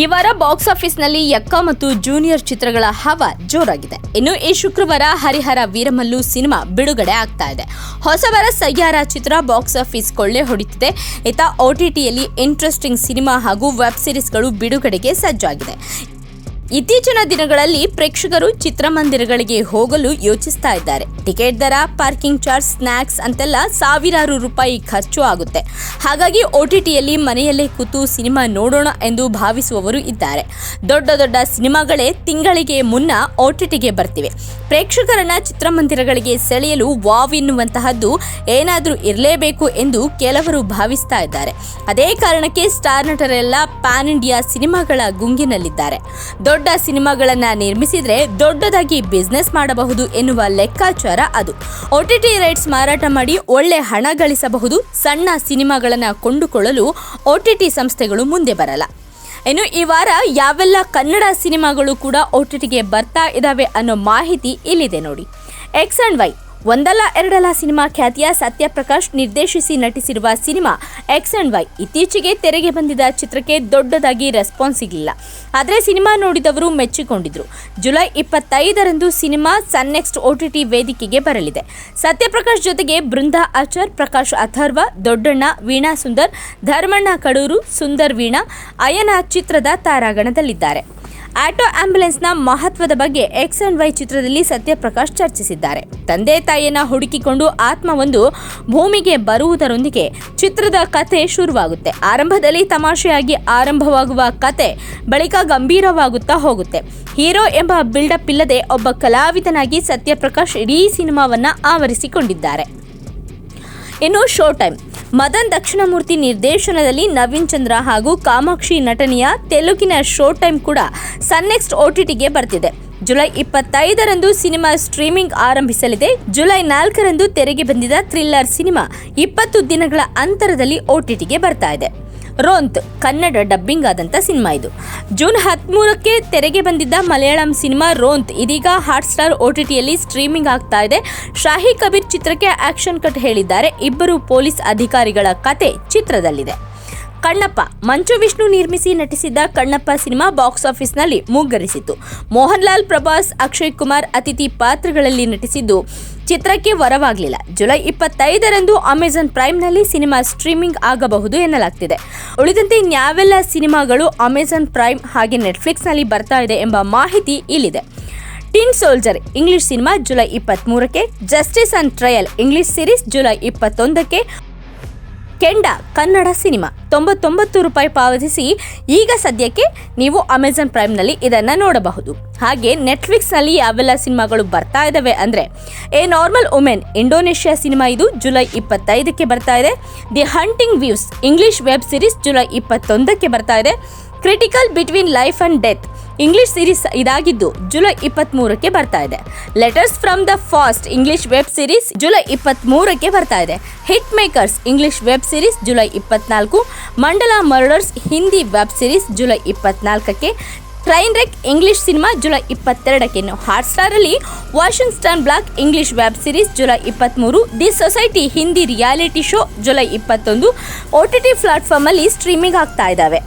ಈ ವಾರ ಬಾಕ್ಸ್ ಆಫೀಸ್ನಲ್ಲಿ ಯಕ್ಕ ಮತ್ತು ಜೂನಿಯರ್ ಚಿತ್ರಗಳ ಹವ ಜೋರಾಗಿದೆ. ಇನ್ನು ಈ ಶುಕ್ರವಾರ ಹರಿಹರ ವೀರಮಲ್ಲು ಸಿನಿಮಾ ಬಿಡುಗಡೆ ಆಗ್ತಾ ಇದೆ. ಹೊಸವರ ಸಯ್ಯಾರ ಚಿತ್ರ ಬಾಕ್ಸ್ ಆಫೀಸ್ ಕೊಳ್ಳೆ ಹೊಡಿತಿದೆ. ಇತ್ತ ಓಟಿಟಿಯಲ್ಲಿ ಇಂಟ್ರೆಸ್ಟಿಂಗ್ ಸಿನಿಮಾ ಹಾಗೂ ವೆಬ್ ಸೀರೀಸ್ಗಳು ಬಿಡುಗಡೆಗೆ ಸಜ್ಜಾಗಿದೆ. ಇತ್ತೀಚಿನ ದಿನಗಳಲ್ಲಿ ಪ್ರೇಕ್ಷಕರು ಚಿತ್ರಮಂದಿರಗಳಿಗೆ ಹೋಗಲು ಯೋಚಿಸ್ತಾ ಇದ್ದಾರೆ. ಟಿಕೆಟ್ ದರ, ಪಾರ್ಕಿಂಗ್ ಚಾರ್ಜ್ ಸ್ನ್ಯಾಕ್ಸ್ ಅಂತೆಲ್ಲ ಸಾವಿರಾರು ರೂಪಾಯಿ ಖರ್ಚು ಆಗುತ್ತೆ. ಹಾಗಾಗಿ ಒ ಟಿ ಟಿಯಲ್ಲಿ ಮನೆಯಲ್ಲೇ ಕೂತು ಸಿನಿಮಾ ನೋಡೋಣ ಎಂದು ಭಾವಿಸುವವರು ಇದ್ದಾರೆ. ದೊಡ್ಡ ದೊಡ್ಡ ಸಿನಿಮಾಗಳೇ ತಿಂಗಳಿಗೆ ಮುನ್ನ ಒ ಟಿ ಟಿಗೆ ಬರ್ತಿವೆ. ಪ್ರೇಕ್ಷಕರನ್ನ ಚಿತ್ರಮಂದಿರಗಳಿಗೆ ಸೆಳೆಯಲು ವಾವ್ ಎನ್ನುವಂತಹದ್ದು ಏನಾದರೂ ಇರಲೇಬೇಕು ಎಂದು ಕೆಲವರು ಭಾವಿಸ್ತಾ ಇದ್ದಾರೆ. ಅದೇ ಕಾರಣಕ್ಕೆ ಸ್ಟಾರ್ ನಟರೆಲ್ಲ ಪ್ಯಾನ್ ಇಂಡಿಯಾ ಸಿನಿಮಾಗಳ ಗುಂಗಿನಲ್ಲಿದ್ದಾರೆ. ದೊಡ್ಡ ಸಿನಿಮಾಗಳನ್ನ ನಿರ್ಮಿಸಿದ್ರೆ ದೊಡ್ಡದಾಗಿ ಬಿಸ್ನೆಸ್ ಮಾಡಬಹುದು ಎನ್ನುವ ಲೆಕ್ಕಾಚಾರ ಅದು. ಒಟಿಟಿ ರೈಟ್ಸ್ ಮಾರಾಟ ಮಾಡಿ ಒಳ್ಳೆ ಹಣ ಗಳಿಸಬಹುದು, ಸಣ್ಣ ಸಿನಿಮಾಗಳನ್ನ ಕೊಂಡುಕೊಳ್ಳಲು ಒಟಿಟಿ ಸಂಸ್ಥೆಗಳು ಮುಂದೆ ಬರಲ್ಲ. ಇನ್ನು ಈ ವಾರ ಯಾವೆಲ್ಲ ಕನ್ನಡ ಸಿನಿಮಾಗಳು ಕೂಡ ಒಟಿಟಿಗೆ ಬರ್ತಾ ಇದ್ದಾವೆ ಅನ್ನೋ ಮಾಹಿತಿ ಇಲ್ಲಿದೆ ನೋಡಿ. ಎಕ್ಸ್ ಆ್ಯಂಡ್ ವೈ ಒಂದಲ್ಲ ಎರಡಲ್ಲ ಸಿನಿಮಾ ಖ್ಯಾತಿಯ ಸತ್ಯಪ್ರಕಾಶ್ ನಿರ್ದೇಶಿಸಿ ನಟಿಸಿರುವ ಸಿನಿಮಾ ಎಕ್ಸ್ ಅಂಡ್ ವೈ ಇತ್ತೀಚೆಗೆ ತೆರೆಗೆ ಬಂದಿದ್ದ ಚಿತ್ರಕ್ಕೆ ದೊಡ್ಡದಾಗಿ ರೆಸ್ಪಾನ್ಸ್ ಸಿಗಲಿಲ್ಲ. ಆದರೆ ಸಿನಿಮಾ ನೋಡಿದವರು ಮೆಚ್ಚಿಕೊಂಡಿದ್ರು. ಜುಲೈ ಇಪ್ಪತ್ತೈದರಂದು ಸಿನಿಮಾ ಸನ್ ನೆಕ್ಸ್ಟ್ ಟಿ ವೇದಿಕೆಗೆ ಬರಲಿದೆ. ಸತ್ಯಪ್ರಕಾಶ್ ಜೊತೆಗೆ ಬೃಂದಾ ಆಚಾರ್, ಪ್ರಕಾಶ್ ಅಥರ್ವ, ದೊಡ್ಡಣ್ಣ, ವೀಣಾ ಸುಂದರ್, ಧರ್ಮಣ್ಣ ಕಡೂರು, ಸುಂದರ್ ವೀಣಾ, ಅಯನ ಚಿತ್ರದ ತಾರಾಗಣದಲ್ಲಿದ್ದಾರೆ. ಆಟೋ ಆಂಬ್ಯುಲೆನ್ಸ್ನ ಮಹತ್ವದ ಬಗ್ಗೆ ಎಕ್ಸ್ ಅಂಡ್ ವೈ ಚಿತ್ರದಲ್ಲಿ ಸತ್ಯಪ್ರಕಾಶ್ ಚರ್ಚಿಸಿದ್ದಾರೆ. ತಂದೆ ತಾಯಿಯನ್ನ ಹುಡುಕಿಕೊಂಡು ಆತ್ಮವೊಂದು ಭೂಮಿಗೆ ಬರುವುದರೊಂದಿಗೆ ಚಿತ್ರದ ಕತೆ ಶುರುವಾಗುತ್ತೆ. ಆರಂಭದಲ್ಲಿ ತಮಾಷೆಯಾಗಿ ಆರಂಭವಾಗುವ ಕತೆ ಬಳಿಕ ಗಂಭೀರವಾಗುತ್ತಾ ಹೋಗುತ್ತೆ. ಹೀರೋ ಎಂಬ ಬಿಲ್ಡಪ್ ಇಲ್ಲದೆ ಒಬ್ಬ ಕಲಾವಿದನಾಗಿ ಸತ್ಯಪ್ರಕಾಶ್ ಇಡೀ ಸಿನಿಮಾವನ್ನ ಆವರಿಸಿಕೊಂಡಿದ್ದಾರೆ. ಇನ್ನು ಶೋ ಟೈಮ್. ಮದನ್ ದಕ್ಷಿಣಮೂರ್ತಿ ನಿರ್ದೇಶನದಲ್ಲಿ ನವೀನ್ ಚಂದ್ರ ಹಾಗೂ ಕಾಮಾಕ್ಷಿ ನಟನೆಯ ತೆಲುಗಿನ ಶೋ ಟೈಮ್ ಕೂಡ ಸನ್ ನೆಕ್ಸ್ಟ್ ಒಟಿಟಿಗೆ ಬರ್ತಿದೆ. ಜುಲೈ ಇಪ್ಪತ್ತೈದರಂದು ಸಿನಿಮಾ ಸ್ಟ್ರೀಮಿಂಗ್ ಆರಂಭಿಸಲಿದೆ. ಜುಲೈ ನಾಲ್ಕರಂದು ತೆರೆಗೆ ಬಂದಿದ್ದ ಥ್ರಿಲ್ಲರ್ ಸಿನಿಮಾ ಇಪ್ಪತ್ತು ದಿನಗಳ ಅಂತರದಲ್ಲಿ ಓಟಿಟಿಗೆ ಬರ್ತಾ ಇದೆ. ರೋಂತ್ ಕನ್ನಡ ಡಬ್ಬಿಂಗ್ ಆದಂಥ ಸಿನಿಮಾ ಇದು. ಜೂನ್ ಹದಿಮೂರಕ್ಕೆ ತೆರೆಗೆ ಬಂದಿದ್ದ ಮಲಯಾಳಂ ಸಿನಿಮಾ ರೋಂತ್ ಇದೀಗ ಹಾಟ್ಸ್ಟಾರ್ ಒ ಟಿ ಟಿಯಲ್ಲಿ ಸ್ಟ್ರೀಮಿಂಗ್ ಆಗ್ತಾ ಇದೆ. ಶಾಹಿ ಕಬೀರ್ ಚಿತ್ರಕ್ಕೆ ಆಕ್ಷನ್ ಕಟ್ ಹೇಳಿದ್ದಾರೆ. ಇಬ್ಬರು ಪೊಲೀಸ್ ಅಧಿಕಾರಿಗಳ ಕತೆ ಚಿತ್ರದಲ್ಲಿದೆ. ಕಣ್ಣಪ್ಪ. ಮಂಚು ವಿಷ್ಣು ನಿರ್ಮಿಸಿ ನಟಿಸಿದ್ದ ಕಣ್ಣಪ್ಪ ಸಿನಿಮಾ ಬಾಕ್ಸ್ ಆಫೀಸ್ನಲ್ಲಿ ಮುಗ್ಗರಿಸಿತು ಮೋಹನ್ ಲಾಲ್ ಪ್ರಭಾಸ್, ಅಕ್ಷಯ್ ಕುಮಾರ್ ಅತಿಥಿ ಪಾತ್ರಗಳಲ್ಲಿ ನಟಿಸಿದ್ದು ಚಿತ್ರಕ್ಕೆ ವರವಾಗಲಿಲ್ಲ. ಜುಲೈ ಇಪ್ಪತ್ತೈದರಂದು ಅಮೆಜಾನ್ ಪ್ರೈಮ್ನಲ್ಲಿ ಸಿನಿಮಾ ಸ್ಟ್ರೀಮಿಂಗ್ ಆಗಬಹುದು ಎನ್ನಲಾಗ್ತಿದೆ. ಉಳಿದಂತೆ ಇನ್ಯಾವೆಲ್ಲ ಸಿನಿಮಾಗಳು ಅಮೆಜಾನ್ ಪ್ರೈಮ್ ಹಾಗೆ ನೆಟ್ಫ್ಲಿಕ್ಸ್ನಲ್ಲಿ ಬರ್ತಾ ಇದೆ ಎಂಬ ಮಾಹಿತಿ ಇಲ್ಲಿದೆ. Tin soldier English cinema July ಇಪ್ಪತ್ತ್ಮೂರಕ್ಕೆ justice and trial English series July ಇಪ್ಪತ್ತೊಂದಕ್ಕೆ Kenda, Kannada cinema. ತೊಂಬತ್ತೊಂಬತ್ತು ರೂಪಾಯಿ ಪಾವತಿಸಿ ಈಗ ಸದ್ಯಕ್ಕೆ ನೀವು ಅಮೆಜಾನ್ ಪ್ರೈಮ್ನಲ್ಲಿ ಇದನ್ನು ನೋಡಬಹುದು. ಹಾಗೆ ನೆಟ್ಫ್ಲಿಕ್ಸ್ನಲ್ಲಿ ಯಾವೆಲ್ಲ ಸಿನಿಮಾಗಳು ಬರ್ತಾ ಇದ್ದಾವೆ ಅಂದರೆ, a normal women, Indonesia cinema ಇದು ಜುಲೈ ಇಪ್ಪತ್ತೈದಕ್ಕೆ ಬರ್ತಾ ಇದೆ. The hunting wives, English web series July ಇಪ್ಪತ್ತೊಂದಕ್ಕೆ ಬರ್ತಾ ಇದೆ. Critical between life and death English series ಇದಾಗಿದ್ದು ಜುಲೈ ಇಪ್ಪತ್ತ್ಮೂರಕ್ಕೆ ಬರ್ತಾ ಇದೆ. Letters from the past English web series July ಇಪ್ಪತ್ತ್ಮೂರಕ್ಕೆ ಬರ್ತಾ ಇದೆ. Hit makers English web series July ಇಪ್ಪತ್ನಾಲ್ಕು. Mandala murders Hindi web series July ಇಪ್ಪತ್ನಾಲ್ಕಕ್ಕೆ. Train wreck English cinema July ಇಪ್ಪತ್ತೆರಡಕ್ಕೆ. ಇನ್ನು ಹಾಟ್ಸ್ಟಾರಲ್ಲಿ Washington black English web series July ಇಪ್ಪತ್ತ್ಮೂರು the society Hindi reality show July ಇಪ್ಪತ್ತೊಂದು. O T T ಪ್ಲಾಟ್ಫಾರ್ಮಲ್ಲಿ streaming ಆಗ್ತಾ ಇದ್ದಾವೆ